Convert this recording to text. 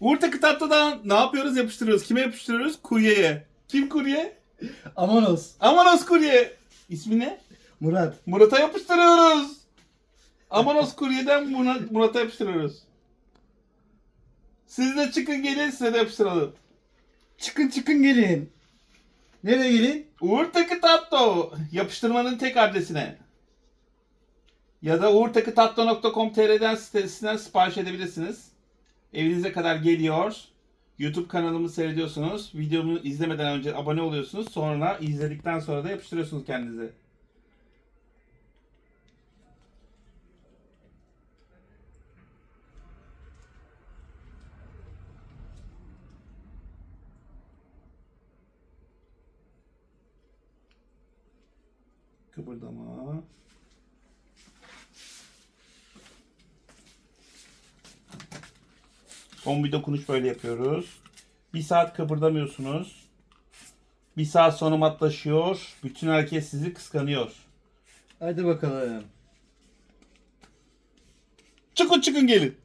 Uğur Takı Tatlı'dan ne yapıyoruz? Yapıştırıyoruz. Kime yapıştırıyoruz? Kuryeye. Kim kurye? Amanos. Amanos kurye. İsmi ne? Murat. Murat'a yapıştırıyoruz. Amanos kuryeden Murat, Murat'a yapıştırıyoruz. Siz de çıkın gelin size de yapıştıralım. Çıkın çıkın gelin. Nereye gelin? Uğur Takı Tatlı yapıştırmanın tek adresine. Ya da uğurtakıtatlı.com.tr'den sitesinden sipariş edebilirsiniz. Evinize kadar geliyor. YouTube kanalımı seyrediyorsunuz. Videomu izlemeden önce abone oluyorsunuz. Sonra izledikten sonra da yapıştırıyorsunuz kendinize. Kıpırdama. Son bir dokunuş böyle yapıyoruz. Bir saat kıpırdamıyorsunuz. Bir saat sonra matlaşıyor. Bütün herkes sizi kıskanıyor. Hadi bakalım. Çıkın çıkın gelin.